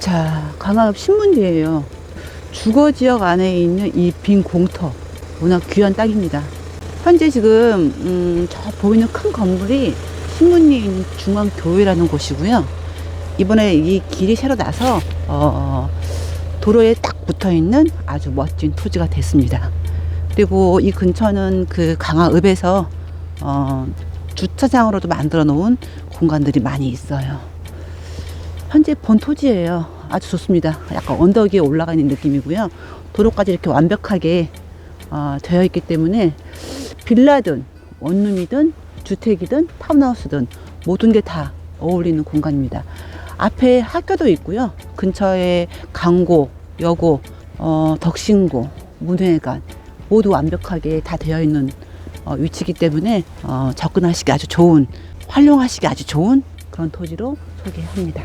자, 강화읍 신문지예요. 주거 지역 안에 있는 이 빈 공터. 워낙 귀한 땅입니다. 현재 지금 음, 저 보이는 큰 건물이 신문리에 있는 중앙교회라는 곳이고요. 이번에 이 길이 새로 나서 어, 도로에 딱 붙어 있는 아주 멋진 토지가 됐습니다. 그리고 이 근처는 그 강화읍에서 어, 주차장으로도 만들어 놓은 공간들이 많이 있어요. 현재 본 토지예요. 아주 좋습니다. 약간 언덕 위에 올라가 있는 느낌이고요. 도로까지 이렇게 완벽하게 어, 되어 있기 때문에 빌라든 원룸이든 주택이든 타운하우스든 모든 게 다 어울리는 공간입니다. 앞에 학교도 있고요. 근처에 강고, 여고, 어, 덕신고, 문회관 모두 완벽하게 다 되어 있는 어, 위치이기 때문에 어, 접근하시기 아주 좋은, 활용하시기 아주 좋은 그런 토지로 소개합니다.